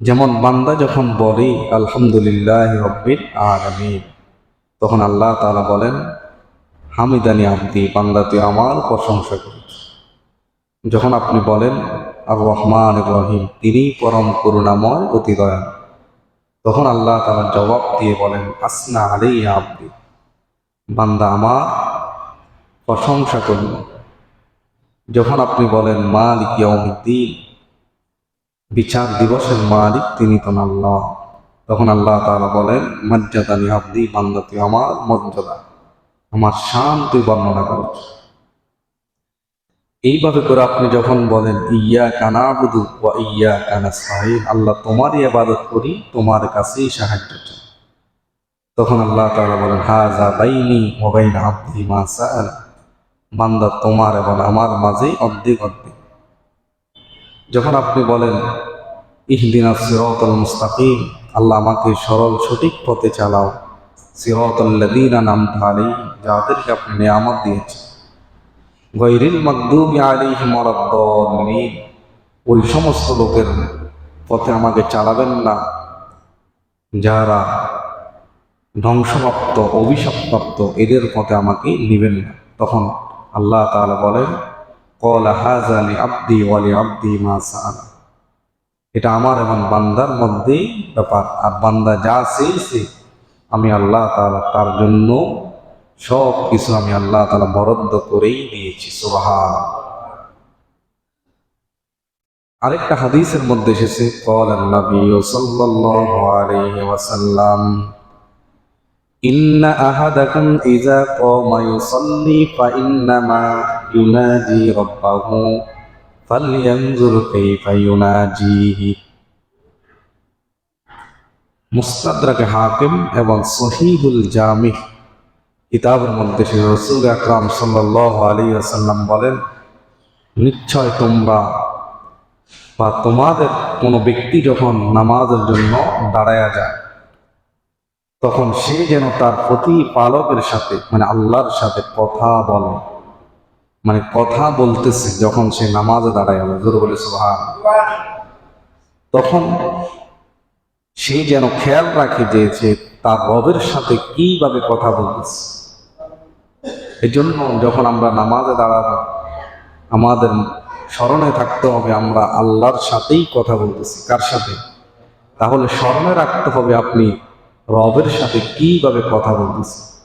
যেমন বান্দা যখন বলে, আলহামদুলিল্লাহ রব্বিল আলামিন, তখন আল্লাহ তাআলা বলেন, হামিদানি আব্দি, বান্দা তুই আমার প্রশংসা করিস। যখন আপনি বলেন আর রহমান রহিম তিনি পরম করুণাময় অতি দয়াল, তখন আল্লাহ তাআলা জবাব দিয়ে বলেন, আসনা আলাই আব্দি, বান্দা আমার প্রশংসা করল যখন আপনি বলেন, মালিক ইয়াউমিদ্দিন বিচার দিবসের মালিক তিনি তো আল্লাহ। তখন আল্লাহ তাআলা বলেন মর্যাদানি আব্দি বান্দা তুই আমার মর্যাদা। আমার শান তুই বর্ণনা করিস এইভাবে করে আপনি যখন বলেন ইয়া কানা বুধু বা ইয়া কানা সাহিব আল্লাহ তোমারই আবাদত করি, তোমার কাছেই সাহায্য তখন আল্লাহ তাআলা বলেন হাজা বাইনি মোবাইল আব্দি মা বান্দা তোমার এবং আমার মাঝে অর্ধেক অর্ধেক। যখন আপনি বলেন, ইহদিনা সিরাতাল মুস্তাকিম, আল্লাহ আমাকে সরল সঠিক পথে চালাও। সিরাতাল্লাযীনা নামতা আলাইহিম, যাদেরকে আপনি নিয়ামত দিয়েছেন। গৈরিল মাগদুবি আলাইহিম ওয়ালাদ-দাল্লিন ওই সমস্ত লোকের পথে আমাকে চালাবেন না। যারা ধ্বংসপ্রাপ্ত অভিশাপপ্রাপ্ত এদের পথে আমাকে নিবেন না। তখন আল্লাহ তাআলা বলেন কলা হাজালি ওয়ালি আব্দি মা এটা আমার এবং বান্দার মধ্যেই ব্যাপার। আর বান্দা যা চেয়েছে, আমি আল্লাহ তালা তার জন্য সব কিছু আমি আল্লাহ তালা বরাদ্দ করেই দিয়েছি সুবাহা আরেকটা হাদিসের মধ্যে এসেছে কল নবী সাল্লাল্লাহু আলাইহি ওয়াসাল্লাম إن أحدكم إذا قام يصلي فإنما يناجي ربه فلينظر كيف يناجيه মুস্তাদরাকে হাকিম এবং সহিহুল জামি কিতাবের মধ্যে সে রসুল আকরাম সাল্লাহ আলী আসাল্লাম বলেন নিশ্চয় তোমরা বা তোমাদের কোনো ব্যক্তি যখন নামাজের জন্য দাঁড়ায়া যায় তখন সে যেন তার প্রতিপালকের সাথে মানে আল্লাহর সাথে কথা বলে। মানে কথা বলতেছে যখন সে নামাজে দাঁড়ায় জোর বলে, সুবহান। তখন সে যেন খেয়াল রাখে যে সে তার রবের সাথে কীভাবে কথা বলতেছে। এই জন্য যখন আমরা নামাজে দাঁড়াবো, আমাদের স্মরণে থাকতে হবে আমরা আল্লাহর সাথেই কথা বলতেছি। কার সাথে? তাহলে স্মরণে রাখতে হবে আপনি রবের সাথে কীভাবে কথা বলতেছেন